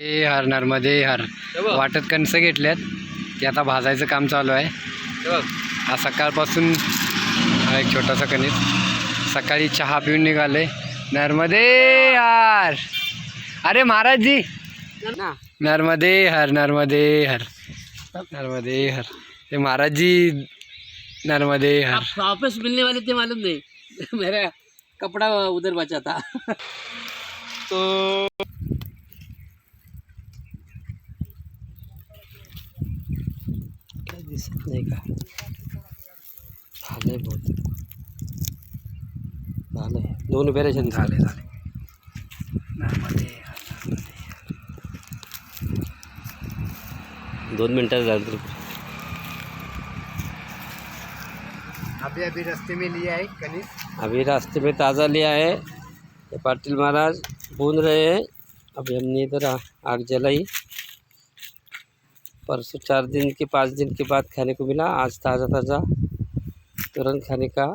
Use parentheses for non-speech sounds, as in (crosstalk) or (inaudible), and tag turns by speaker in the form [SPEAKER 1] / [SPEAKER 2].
[SPEAKER 1] ए हर. नर्मदे हर वाटत कणस घेतल्यात ते आता भाजायचं काम चालू आहे. हा सकाळपासून हा एक छोटासा कणीस. सकाळी चहा पिऊन निघाले नर्मदे हर. अरे महाराजजी!
[SPEAKER 2] ना.
[SPEAKER 1] नर्मदे हर नर्मदे हर. नर्मदे हर. ते महाराजजी नर्मदे हर.
[SPEAKER 2] वापस मिलने वाले थे मालूम नहीं। (laughs) मेरा कपड़ा उधर बचा था। (laughs) तो दिसत नाही का। झालंय बहुत। झालंय दोन ऑपरेशन
[SPEAKER 1] झाले झाले
[SPEAKER 2] दोन मिनिटात झालं
[SPEAKER 1] अभी अभी रस्ते में लिया है कनीस।
[SPEAKER 2] अभी रास्ते में ताज़ा लिया है। ये पाटिल महाराज भून रहे हैं। अभी हमने इधर आग जलाई। परसों चार दिन के पाँच दिन के बाद खाने को मिला। आज ताज़ा ताज़ा तुरंत खाने का